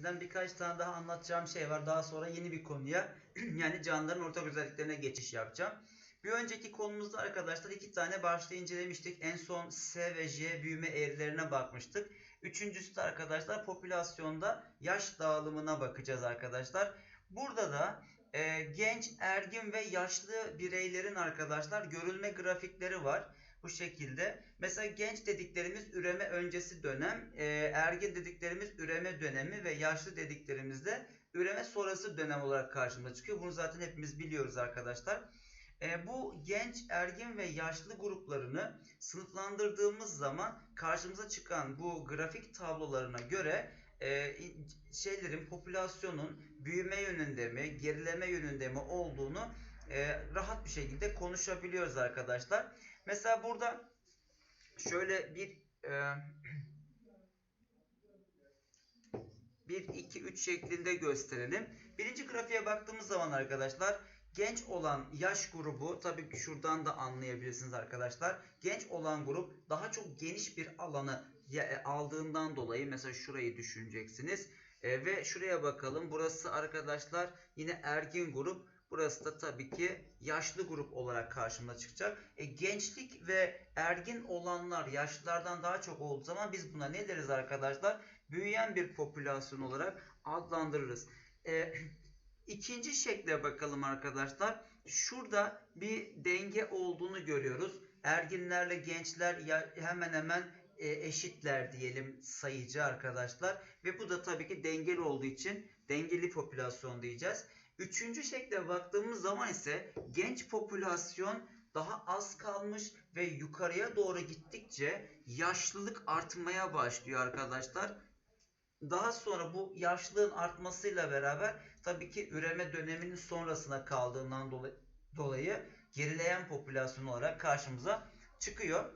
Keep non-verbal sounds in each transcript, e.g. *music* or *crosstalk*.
gibisinden birkaç tane daha anlatacağım şey var. Daha sonra yeni bir konuya *clears throat* yani canlıların ortak özelliklerine geçiş yapacağım. Bir önceki konumuzda arkadaşlar iki tane başlığı incelemiştik. En son S ve J büyüme eğrilerine bakmıştık. Üçüncüsü de arkadaşlar popülasyonda yaş dağılımına bakacağız arkadaşlar. Burada da e, genç, ergin ve yaşlı bireylerin arkadaşlar görülme grafikleri var. Bu şekilde. Mesela genç dediklerimiz üreme öncesi dönem, e, ergin dediklerimiz üreme dönemi ve yaşlı dediklerimiz de üreme sonrası dönem olarak karşımıza çıkıyor. Bunu zaten hepimiz biliyoruz arkadaşlar. E, bu genç, ergin ve yaşlı gruplarını sınıflandırdığımız zaman karşımıza çıkan bu grafik tablolarına göre e, şeylerin popülasyonun büyüme yönünde mi, gerileme yönünde mi olduğunu e, rahat bir şekilde konuşabiliyoruz arkadaşlar. Mesela burada şöyle bir e, 1, 2, 3 şeklinde gösterelim. Birinci grafiğe baktığımız zaman arkadaşlar genç olan yaş grubu tabii ki şuradan da anlayabilirsiniz arkadaşlar. Genç olan grup daha çok geniş bir alanı e, aldığından dolayı mesela şurayı düşüneceksiniz. E, ve şuraya bakalım. Burası arkadaşlar yine ergin grup. Burası da tabii ki yaşlı grup olarak karşımıza çıkacak. E, gençlik ve ergin olanlar yaşlılardan daha çok olduğu zaman biz buna ne deriz arkadaşlar? Büyüyen bir popülasyon olarak adlandırırız. E, *clears throat* ikinci şekle bakalım arkadaşlar. Şurada bir denge olduğunu görüyoruz. Erginlerle gençler hemen hemen e, eşitler diyelim sayıcı arkadaşlar. Ve bu da tabii ki dengeli olduğu için dengeli popülasyon diyeceğiz. Üçüncü şekle baktığımız zaman ise genç popülasyon daha az kalmış ve yukarıya doğru gittikçe yaşlılık artmaya başlıyor arkadaşlar. Daha sonra bu yaşlılığın artmasıyla beraber tabii ki üreme döneminin sonrasına kaldığından dolayı, dolayı gerileyen popülasyon olarak karşımıza çıkıyor.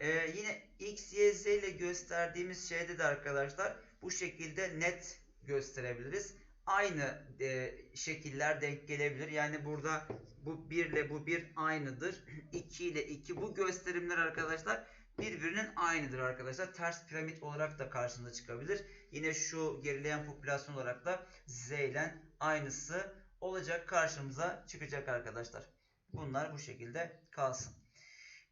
Ee, yine X, Y, Z ile gösterdiğimiz şeyde de arkadaşlar bu şekilde net gösterebiliriz aynı e, şekiller denk gelebilir. Yani burada bu 1 ile bu 1 aynıdır. 2 ile 2 bu gösterimler arkadaşlar birbirinin aynıdır arkadaşlar. Ters piramit olarak da karşımıza çıkabilir. Yine şu gerileyen popülasyon olarak da Z ile aynısı olacak karşımıza çıkacak arkadaşlar. Bunlar bu şekilde kalsın.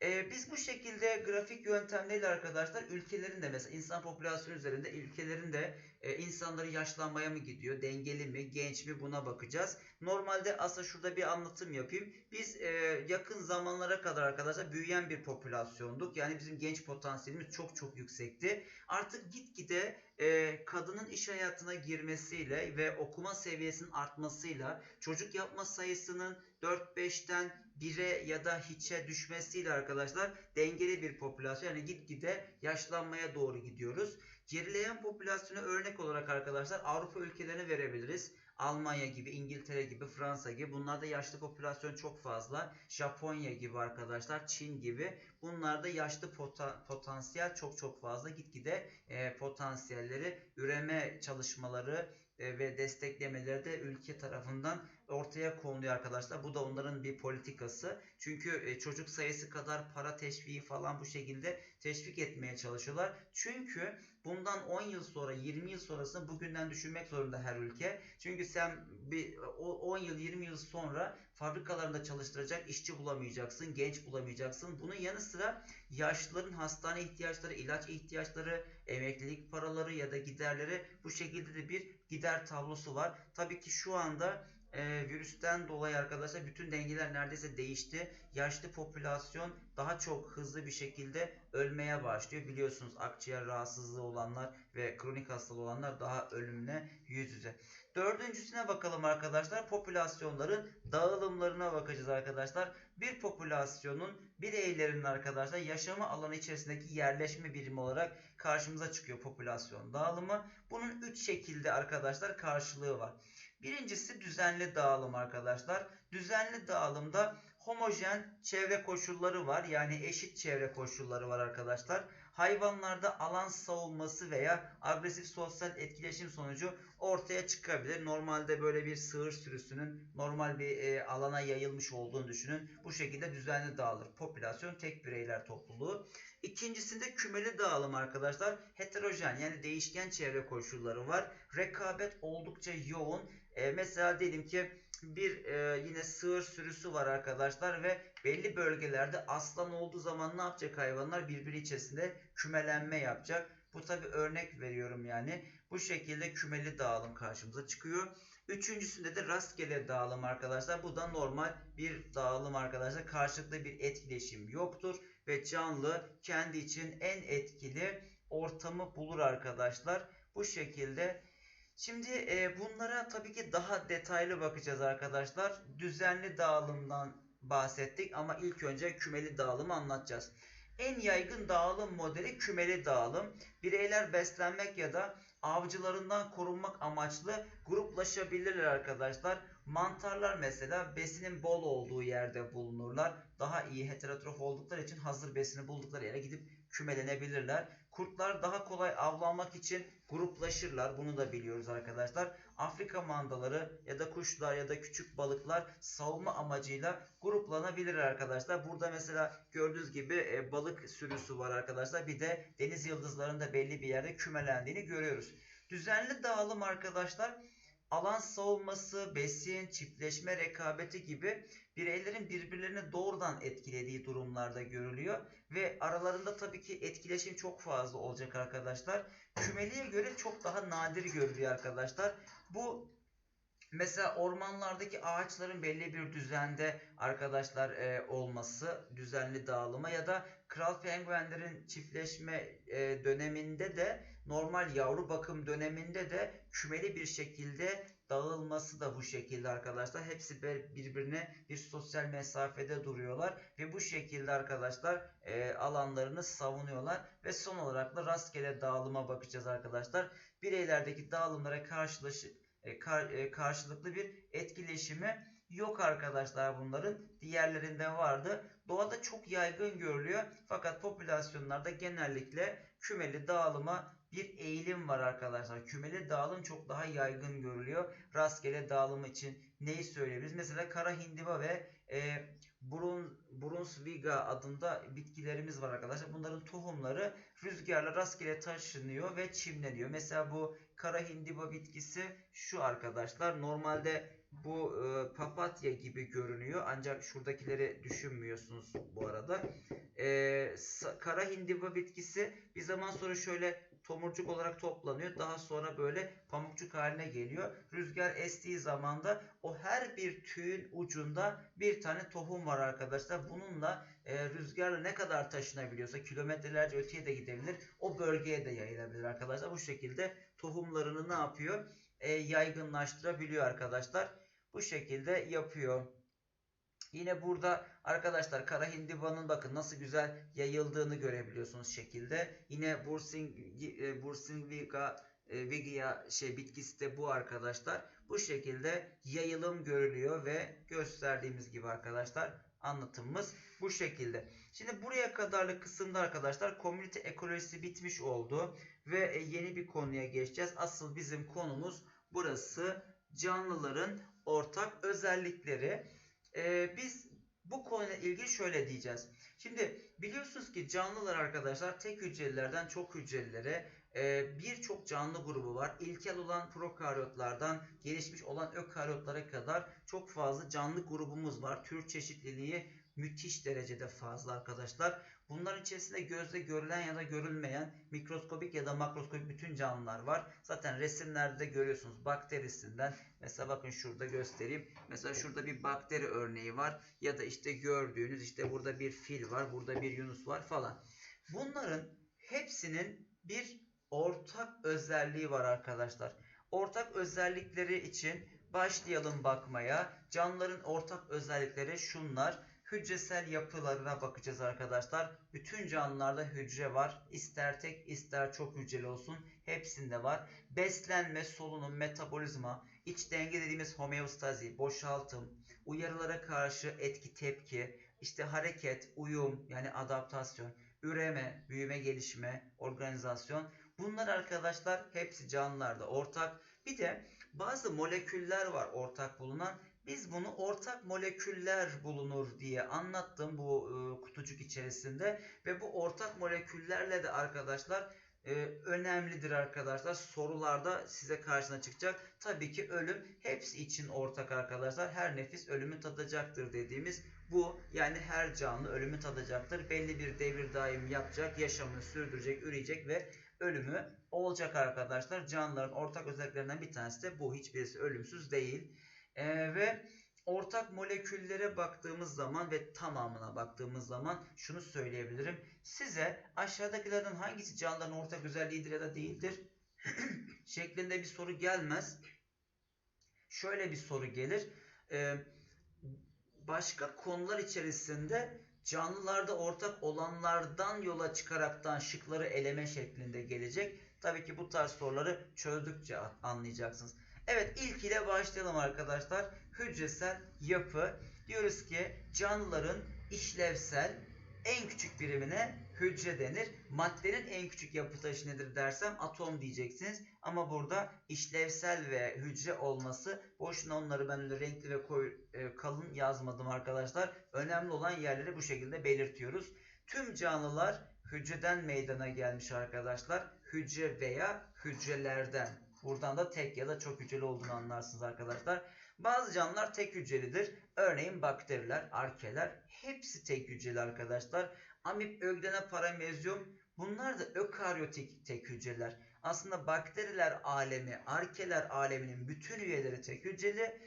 Ee, biz bu şekilde grafik yöntemleriyle arkadaşlar ülkelerin de mesela insan popülasyonu üzerinde ülkelerin de e, insanları yaşlanmaya mı gidiyor, dengeli mi, genç mi buna bakacağız. Normalde aslında şurada bir anlatım yapayım. Biz e, yakın zamanlara kadar arkadaşlar büyüyen bir popülasyonduk. Yani bizim genç potansiyelimiz çok çok yüksekti. Artık gitgide e, kadının iş hayatına girmesiyle ve okuma seviyesinin artmasıyla çocuk yapma sayısının 4-5'ten 1'e ya da hiçe düşmesiyle arkadaşlar dengeli bir popülasyon yani gitgide yaşlanmaya doğru gidiyoruz. Gerileyen popülasyonu örnek olarak arkadaşlar Avrupa ülkelerine verebiliriz. Almanya gibi, İngiltere gibi, Fransa gibi. Bunlarda yaşlı popülasyon çok fazla. Japonya gibi arkadaşlar, Çin gibi. Bunlarda yaşlı pota potansiyel çok çok fazla. Gitgide e, potansiyelleri, üreme çalışmaları e, ve desteklemeleri de ülke tarafından ortaya konuluyor arkadaşlar. Bu da onların bir politikası. Çünkü e, çocuk sayısı kadar para teşviği falan bu şekilde teşvik etmeye çalışıyorlar. Çünkü bundan 10 yıl sonra 20 yıl sonrasını bugünden düşünmek zorunda her ülke. Çünkü sen bir 10 yıl 20 yıl sonra fabrikalarında çalıştıracak işçi bulamayacaksın, genç bulamayacaksın. Bunun yanı sıra yaşlıların hastane ihtiyaçları, ilaç ihtiyaçları, emeklilik paraları ya da giderleri bu şekilde de bir gider tablosu var. Tabii ki şu anda e, virüsten dolayı arkadaşlar bütün dengeler neredeyse değişti. Yaşlı popülasyon daha çok hızlı bir şekilde ölmeye başlıyor. Biliyorsunuz akciğer rahatsızlığı olanlar ve kronik hastalığı olanlar daha ölümle yüz yüze. Dördüncüsüne bakalım arkadaşlar. Popülasyonların dağılımlarına bakacağız arkadaşlar. Bir popülasyonun bireylerinin arkadaşlar yaşama alanı içerisindeki yerleşme birimi olarak karşımıza çıkıyor popülasyon dağılımı. Bunun üç şekilde arkadaşlar karşılığı var. Birincisi düzenli dağılım arkadaşlar. Düzenli dağılımda homojen çevre koşulları var. Yani eşit çevre koşulları var arkadaşlar. hayvanlarda alan savunması veya agresif sosyal etkileşim sonucu ortaya çıkabilir. Normalde böyle bir sığır sürüsünün normal bir e, alana yayılmış olduğunu düşünün. Bu şekilde düzenli dağılır. Popülasyon tek bireyler topluluğu. İkincisinde kümeli dağılım arkadaşlar. Heterojen yani değişken çevre koşulları var. Rekabet oldukça yoğun. E, mesela diyelim ki bir e, yine sığır sürüsü var arkadaşlar ve belli bölgelerde aslan olduğu zaman ne yapacak hayvanlar? Birbiri içerisinde kümelenme yapacak. Bu tabi örnek veriyorum yani. Bu şekilde kümeli dağılım karşımıza çıkıyor. Üçüncüsünde de rastgele dağılım arkadaşlar. Bu da normal bir dağılım arkadaşlar. Karşılıklı bir etkileşim yoktur ve canlı kendi için en etkili ortamı bulur arkadaşlar. Bu şekilde Şimdi e, bunlara tabii ki daha detaylı bakacağız arkadaşlar. Düzenli dağılımdan bahsettik ama ilk önce kümeli dağılımı anlatacağız. En yaygın dağılım modeli kümeli dağılım. Bireyler beslenmek ya da avcılarından korunmak amaçlı gruplaşabilirler arkadaşlar. Mantarlar mesela besinin bol olduğu yerde bulunurlar. Daha iyi heterotrof oldukları için hazır besini buldukları yere gidip kümelenebilirler. Kurtlar daha kolay avlanmak için gruplaşırlar. Bunu da biliyoruz arkadaşlar. Afrika mandaları ya da kuşlar ya da küçük balıklar savunma amacıyla gruplanabilir arkadaşlar. Burada mesela gördüğünüz gibi e, balık sürüsü var arkadaşlar. Bir de deniz yıldızlarında belli bir yerde kümelendiğini görüyoruz. Düzenli dağılım arkadaşlar alan savunması, besin, çiftleşme rekabeti gibi bireylerin birbirlerini doğrudan etkilediği durumlarda görülüyor. Ve aralarında tabii ki etkileşim çok fazla olacak arkadaşlar. Kümeliye göre çok daha nadir görülüyor arkadaşlar. Bu mesela ormanlardaki ağaçların belli bir düzende arkadaşlar e, olması, düzenli dağılıma ya da kral penguenlerin çiftleşme e, döneminde de normal yavru bakım döneminde de kümeli bir şekilde dağılması da bu şekilde arkadaşlar. Hepsi birbirine bir sosyal mesafede duruyorlar ve bu şekilde arkadaşlar e, alanlarını savunuyorlar ve son olarak da rastgele dağılıma bakacağız arkadaşlar. Bireylerdeki dağılımlara karşılaşıp e, e, karşılıklı bir etkileşimi yok arkadaşlar bunların. Diğerlerinde vardı. Doğada çok yaygın görülüyor. Fakat popülasyonlarda genellikle kümeli dağılıma bir eğilim var arkadaşlar. Kümeli dağılım çok daha yaygın görülüyor. Rastgele dağılım için neyi söyleyebiliriz? Mesela kara hindiba ve e, Brun, Brunsviga adında bitkilerimiz var arkadaşlar. Bunların tohumları rüzgarla rastgele taşınıyor ve çimleniyor. Mesela bu kara hindiba bitkisi şu arkadaşlar. Normalde bu e, papatya gibi görünüyor. Ancak şuradakileri düşünmüyorsunuz bu arada. E, kara hindiba bitkisi bir zaman sonra şöyle tomurcuk olarak toplanıyor. Daha sonra böyle pamukçuk haline geliyor. Rüzgar estiği zaman da o her bir tüyün ucunda bir tane tohum var arkadaşlar. Bununla e, rüzgarla ne kadar taşınabiliyorsa kilometrelerce öteye de gidebilir. O bölgeye de yayılabilir arkadaşlar. Bu şekilde tohumlarını ne yapıyor? E, yaygınlaştırabiliyor arkadaşlar. Bu şekilde yapıyor. Yine burada arkadaşlar kara hindibanın bakın nasıl güzel yayıldığını görebiliyorsunuz şekilde. Yine Bursing, e, Bursingiga e, Vigia şey bitkisi de bu arkadaşlar. Bu şekilde yayılım görülüyor ve gösterdiğimiz gibi arkadaşlar anlatımımız bu şekilde. Şimdi buraya kadarlık kısımda arkadaşlar komünite ekolojisi bitmiş oldu ve e, yeni bir konuya geçeceğiz. Asıl bizim konumuz burası canlıların ortak özellikleri. Ee, biz bu konuyla ilgili şöyle diyeceğiz. Şimdi biliyorsunuz ki canlılar arkadaşlar tek hücrelilerden çok hücrelilere e, birçok canlı grubu var. İlkel olan prokaryotlardan gelişmiş olan ökaryotlara kadar çok fazla canlı grubumuz var. Tür çeşitliliği müthiş derecede fazla arkadaşlar. Bunların içerisinde gözle görülen ya da görülmeyen mikroskobik ya da makroskobik bütün canlılar var. Zaten resimlerde de görüyorsunuz bakterisinden. Mesela bakın şurada göstereyim. Mesela şurada bir bakteri örneği var. Ya da işte gördüğünüz işte burada bir fil var. Burada bir yunus var falan. Bunların hepsinin bir ortak özelliği var arkadaşlar. Ortak özellikleri için başlayalım bakmaya. Canlıların ortak özellikleri şunlar hücresel yapılarına bakacağız arkadaşlar. Bütün canlılarda hücre var. İster tek ister çok hücreli olsun. Hepsinde var. Beslenme, solunum, metabolizma, iç denge dediğimiz homeostazi, boşaltım, uyarılara karşı etki tepki, işte hareket, uyum yani adaptasyon, üreme, büyüme, gelişme, organizasyon. Bunlar arkadaşlar hepsi canlılarda ortak. Bir de bazı moleküller var ortak bulunan. Biz bunu ortak moleküller bulunur diye anlattım bu e, kutucuk içerisinde ve bu ortak moleküllerle de arkadaşlar e, önemlidir arkadaşlar. Sorularda size karşına çıkacak. Tabii ki ölüm hepsi için ortak arkadaşlar. Her nefis ölümü tadacaktır dediğimiz bu. Yani her canlı ölümü tadacaktır. Belli bir devir daim yapacak, yaşamını sürdürecek, üreyecek ve ölümü olacak arkadaşlar. Canlıların ortak özelliklerinden bir tanesi de bu. Hiçbirisi ölümsüz değil. Ee, ve ortak moleküllere baktığımız zaman ve tamamına baktığımız zaman şunu söyleyebilirim. Size aşağıdakilerden hangisi canlıların ortak özelliğidir ya da değildir *clears throat* şeklinde bir soru gelmez. Şöyle bir soru gelir. Ee, başka konular içerisinde canlılarda ortak olanlardan yola çıkaraktan şıkları eleme şeklinde gelecek. Tabii ki bu tarz soruları çözdükçe anlayacaksınız. Evet ilk ile başlayalım arkadaşlar. Hücresel yapı. Diyoruz ki canlıların işlevsel en küçük birimine hücre denir. Maddenin en küçük yapı taşı nedir dersem atom diyeceksiniz. Ama burada işlevsel ve hücre olması boşuna onları ben öyle renkli ve koyu, e, kalın yazmadım arkadaşlar. Önemli olan yerleri bu şekilde belirtiyoruz. Tüm canlılar hücreden meydana gelmiş arkadaşlar. Hücre veya hücrelerden. Buradan da tek ya da çok hücreli olduğunu anlarsınız arkadaşlar. Bazı canlılar tek hücrelidir. Örneğin bakteriler, arkeler hepsi tek hücreli arkadaşlar. Amip, öglene, paramezyum bunlar da ökaryotik tek hücreler. Aslında bakteriler alemi, arkeler aleminin bütün üyeleri tek hücreli.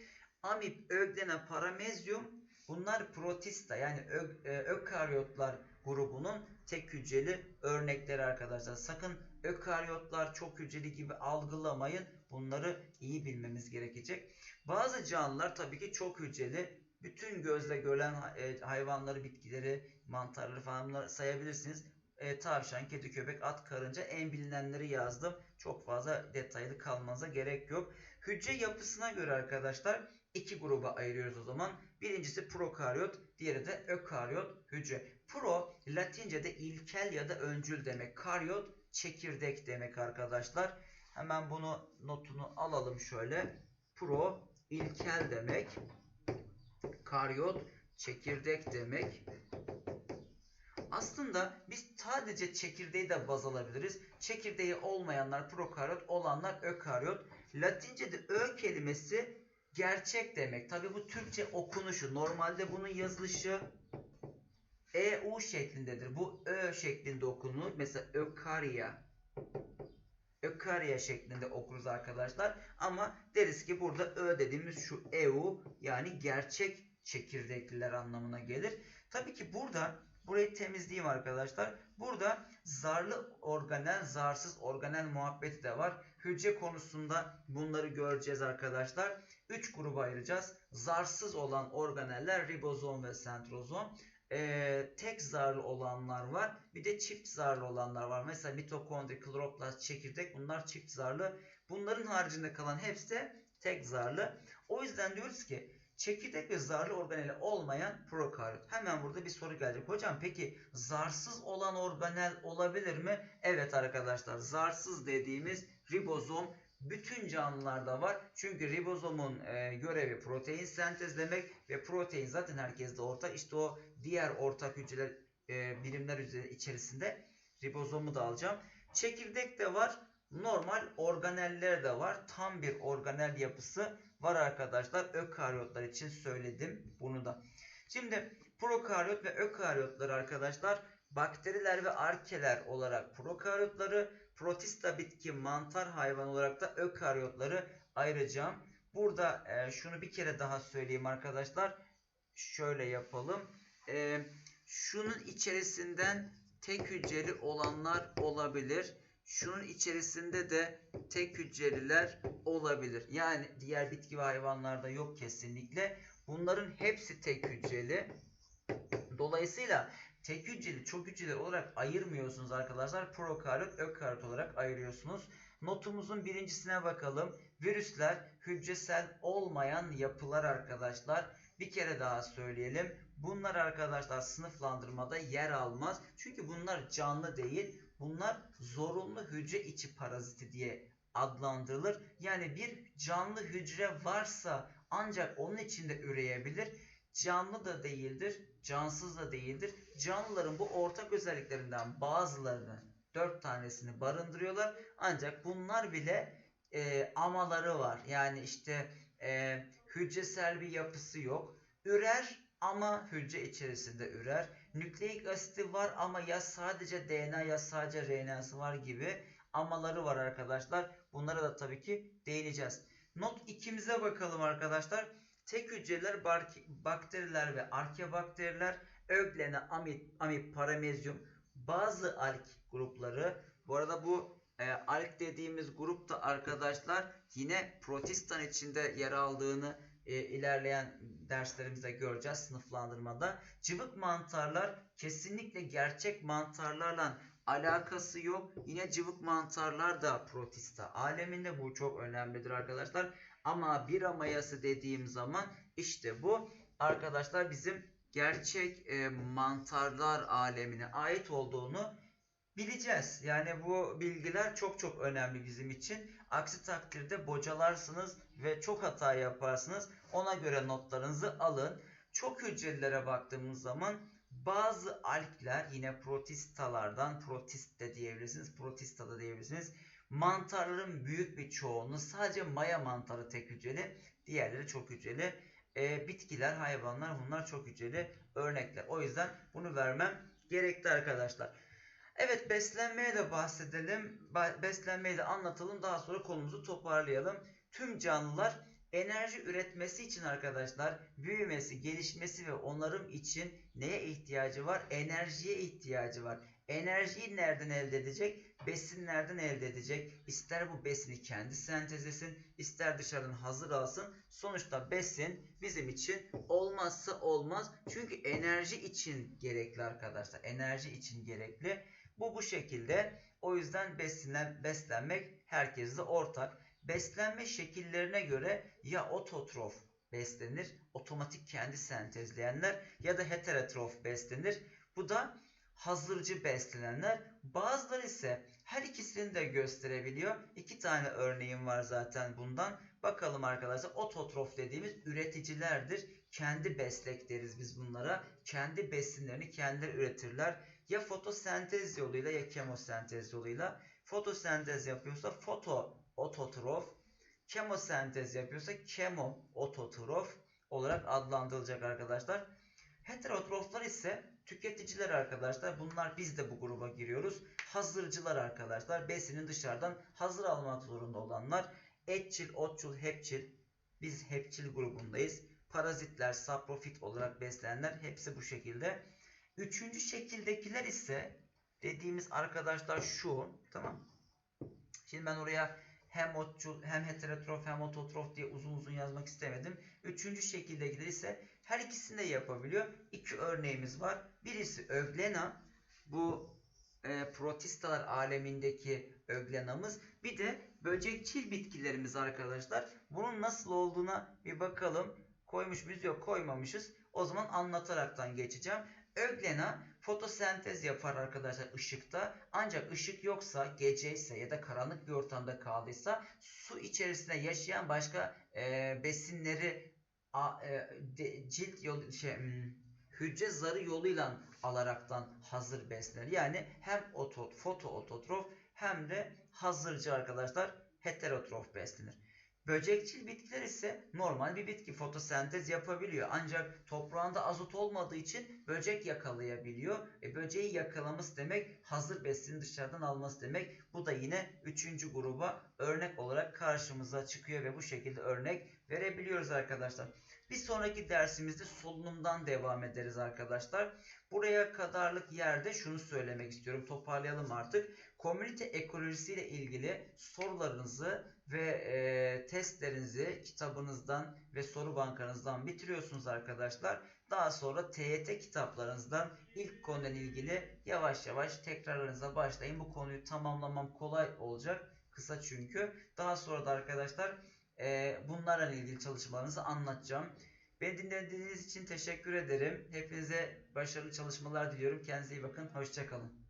Amip, öglene, paramezyum bunlar protista yani ö, e, ökaryotlar grubunun tek hücreli örnekleri arkadaşlar. Sakın ökaryotlar çok hücreli gibi algılamayın. Bunları iyi bilmemiz gerekecek. Bazı canlılar tabii ki çok hücreli. Bütün gözle görülen e, hayvanları, bitkileri, mantarları falan bunları sayabilirsiniz. E, tavşan, kedi, köpek, at, karınca en bilinenleri yazdım. Çok fazla detaylı kalmanıza gerek yok. Hücre yapısına göre arkadaşlar iki gruba ayırıyoruz o zaman. Birincisi prokaryot, diğeri de ökaryot hücre. Pro Latince'de ilkel ya da öncül demek. Karyot çekirdek demek arkadaşlar. Hemen bunu notunu alalım şöyle. Pro ilkel demek. Karyot çekirdek demek. Aslında biz sadece çekirdeği de baz alabiliriz. Çekirdeği olmayanlar prokaryot, olanlar ökaryot. Latince'de ö kelimesi gerçek demek. Tabi bu Türkçe okunuşu. Normalde bunun yazılışı EU şeklindedir. Bu Ö şeklinde okunur. Mesela ökarya. Ökarya şeklinde okuruz arkadaşlar. Ama deriz ki burada Ö dediğimiz şu EU yani gerçek çekirdekliler anlamına gelir. Tabii ki burada burayı temizleyeyim arkadaşlar. Burada zarlı organel, zarsız organel muhabbeti de var. Hücre konusunda bunları göreceğiz arkadaşlar. 3 gruba ayıracağız. Zarsız olan organeller ribozom ve sentrozom. Ee, tek zarlı olanlar var. Bir de çift zarlı olanlar var. Mesela mitokondri, kloroplast, çekirdek bunlar çift zarlı. Bunların haricinde kalan hepsi de tek zarlı. O yüzden diyoruz ki çekirdek ve zarlı organeli olmayan prokaryot. Hemen burada bir soru gelecek. Hocam peki zarsız olan organel olabilir mi? Evet arkadaşlar zarsız dediğimiz ribozom bütün canlılarda var. Çünkü ribozomun e, görevi protein sentezlemek ve protein zaten herkeste ortak. İşte o diğer ortak hücreler e, birimler içerisinde ribozomu da alacağım. Çekirdek de var. Normal organeller de var. Tam bir organel yapısı var arkadaşlar. Ökaryotlar için söyledim bunu da. Şimdi prokaryot ve ökaryotlar arkadaşlar bakteriler ve arkeler olarak prokaryotları, protista bitki mantar hayvan olarak da ökaryotları ayıracağım. Burada e, şunu bir kere daha söyleyeyim arkadaşlar. Şöyle yapalım. E, şunun içerisinden tek hücreli olanlar olabilir. Şunun içerisinde de tek hücreliler olabilir. Yani diğer bitki ve hayvanlarda yok kesinlikle. Bunların hepsi tek hücreli. Dolayısıyla tek hücreli, çok hücreli olarak ayırmıyorsunuz arkadaşlar. Prokaryot, ökaryot olarak ayırıyorsunuz. Notumuzun birincisine bakalım. Virüsler hücresel olmayan yapılar arkadaşlar. Bir kere daha söyleyelim. Bunlar arkadaşlar sınıflandırmada yer almaz. Çünkü bunlar canlı değil. Bunlar zorunlu hücre içi paraziti diye adlandırılır. Yani bir canlı hücre varsa ancak onun içinde üreyebilir. Canlı da değildir, cansız da değildir. Canlıların bu ortak özelliklerinden bazılarını, dört tanesini barındırıyorlar. Ancak bunlar bile e, amaları var. Yani işte e, hücresel bir yapısı yok. Ürer ama hücre içerisinde ürer. Nükleik asiti var ama ya sadece DNA ya sadece RNA'sı var gibi amaları var arkadaşlar. Bunlara da tabii ki değineceğiz. Not 2'mize bakalım arkadaşlar. Tek hücreler bakteriler ve arkebakteriler, öglene, amip, amip, paramezyum, bazı alg grupları. Bu arada bu e, alg dediğimiz grup da arkadaşlar yine protistan içinde yer aldığını e, ilerleyen derslerimizde göreceğiz sınıflandırmada. Cıvık mantarlar kesinlikle gerçek mantarlarla alakası yok. Yine cıvık mantarlar da protista aleminde bu çok önemlidir arkadaşlar. Ama bira mayası dediğim zaman işte bu arkadaşlar bizim gerçek e, mantarlar alemine ait olduğunu bileceğiz. Yani bu bilgiler çok çok önemli bizim için. Aksi takdirde bocalarsınız ve çok hata yaparsınız. Ona göre notlarınızı alın. Çok hücrelilere baktığımız zaman bazı algler yine protistalardan protist de diyebilirsiniz, protista da diyebilirsiniz. Mantarların büyük bir çoğunluğu sadece maya mantarı tek hücreli, diğerleri çok hücreli. E, bitkiler, hayvanlar bunlar çok hücreli örnekler. O yüzden bunu vermem gerekli arkadaşlar. Evet beslenmeye de bahsedelim. Beslenmeyi de anlatalım. Daha sonra konumuzu toparlayalım. Tüm canlılar enerji üretmesi için arkadaşlar büyümesi, gelişmesi ve onarım için neye ihtiyacı var? Enerjiye ihtiyacı var. Enerjiyi nereden elde edecek? Besinlerden elde edecek. İster bu besini kendi sentezlesin, ister dışarıdan hazır alsın. Sonuçta besin bizim için olmazsa olmaz. Çünkü enerji için gerekli arkadaşlar. Enerji için gerekli. Bu bu şekilde. O yüzden beslen, beslenmek herkesle ortak. Beslenme şekillerine göre ya ototrof beslenir, otomatik kendi sentezleyenler ya da heterotrof beslenir. Bu da hazırcı beslenenler. Bazıları ise her ikisini de gösterebiliyor. İki tane örneğim var zaten bundan. Bakalım arkadaşlar ototrof dediğimiz üreticilerdir. Kendi beslek deriz biz bunlara. Kendi besinlerini kendileri üretirler. Ya fotosentez yoluyla ya kemosentez yoluyla. Fotosentez yapıyorsa foto ototrof. Kemosentez yapıyorsa kemo ototrof olarak adlandırılacak arkadaşlar. Heterotroflar ise tüketiciler arkadaşlar. Bunlar biz de bu gruba giriyoruz. Hazırcılar arkadaşlar. Besinin dışarıdan hazır almak zorunda olanlar. Etçil, otçul, hepçil. Biz hepçil grubundayız. Parazitler, saprofit olarak beslenenler hepsi bu şekilde. Üçüncü şekildekiler ise dediğimiz arkadaşlar şu. Tamam. Şimdi ben oraya hem otçul hem heterotrof hem ototrof diye uzun uzun yazmak istemedim. Üçüncü şekildekiler ise her ikisini de yapabiliyor. İki örneğimiz var. Birisi öglena. Bu e, protistalar alemindeki öglenamız. Bir de böcekçil bitkilerimiz arkadaşlar. Bunun nasıl olduğuna bir bakalım. Koymuş muyuz? Yok koymamışız. O zaman anlataraktan geçeceğim. Öglena fotosentez yapar arkadaşlar ışıkta. Ancak ışık yoksa, gece ise ya da karanlık bir ortamda kaldıysa su içerisinde yaşayan başka e, besinleri a, e, de, cilt yolu şey hmm, hücre zarı yoluyla alaraktan hazır beslenir. Yani hem otot, foto ototrof hem de hazırcı arkadaşlar heterotrof beslenir. Böcekçil bitkiler ise normal bir bitki fotosentez yapabiliyor. Ancak toprağında azot olmadığı için böcek yakalayabiliyor. E, böceği yakalaması demek hazır besini dışarıdan alması demek. Bu da yine üçüncü gruba örnek olarak karşımıza çıkıyor ve bu şekilde örnek verebiliyoruz arkadaşlar. Bir sonraki dersimizde solunumdan devam ederiz arkadaşlar. Buraya kadarlık yerde şunu söylemek istiyorum. Toparlayalım artık. Komünite ekolojisi ile ilgili sorularınızı ve e, testlerinizi kitabınızdan ve soru bankanızdan bitiriyorsunuz arkadaşlar. Daha sonra TYT kitaplarınızdan ilk konuyla ilgili yavaş yavaş tekrarlarınıza başlayın. Bu konuyu tamamlamam kolay olacak. kısa çünkü. Daha sonra da arkadaşlar e, bunlarla ilgili çalışmalarınızı anlatacağım. Beni dinlediğiniz için teşekkür ederim. Hepinize başarılı çalışmalar diliyorum. Kendinize iyi bakın. Hoşçakalın.